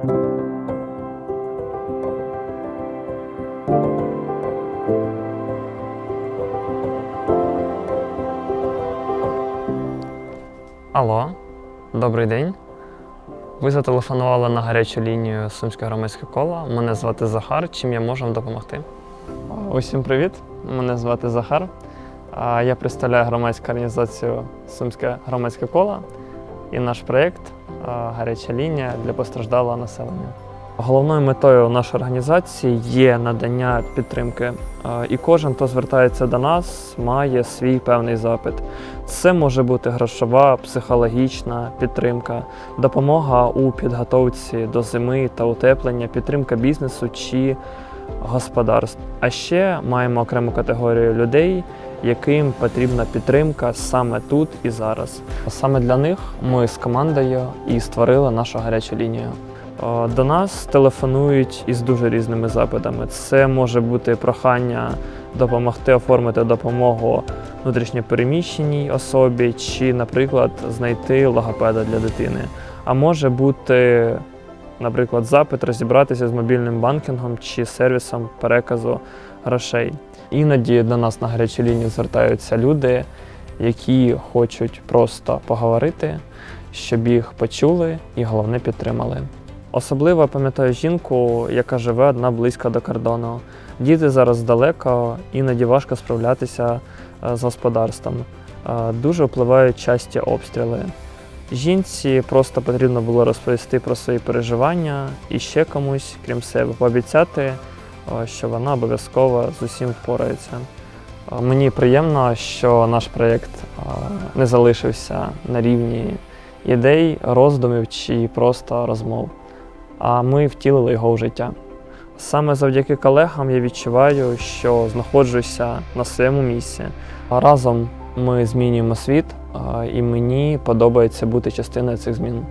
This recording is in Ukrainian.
Алло, добрий день. Ви зателефонували на гарячу лінію Сумське громадське коло. Мене звати Захар. Чим я можу вам допомогти? Усім привіт. Мене звати Захар. Я представляю громадську організацію Сумське громадське коло і наш проєкт Гаряча лінія для постраждалого населення. Головною метою нашої організації є надання підтримки. І кожен, хто звертається до нас, має свій певний запит. Це може бути грошова, психологічна підтримка, допомога у підготовці до зими та утеплення, підтримка бізнесу чи господарств. А ще маємо окрему категорію людей, яким потрібна підтримка саме тут і зараз. Саме для них ми з командою і створили нашу гарячу лінію. Е, До нас телефонують із дуже різними запитами. Це може бути прохання допомогти оформити допомогу внутрішньопереміщеній особі, чи, наприклад, знайти логопеда для дитини. А може бути, наприклад, запит розібратися з мобільним банкінгом чи сервісом переказу грошей. Іноді до нас на гарячу лінію звертаються люди, які хочуть просто поговорити, щоб їх почули і головне підтримали. Особливо пам'ятаю жінку, яка живе одна близько до кордону. Діти зараз далеко, іноді важко справлятися е, з господарством. Е, Дуже впливають часті обстріли. Жінці просто потрібно було розповісти про свої переживання і ще комусь, крім себе, пообіцяти, е, що вона обов'язково з усім впорається. Мені приємно, що наш проєкт не залишився на рівні ідей, роздумів чи просто розмов, а ми втілили його в життя. Саме завдяки колегам я відчуваю, що знаходжуся на своєму місці. Разом ми змінюємо світ, і мені подобається бути частиною цих змін.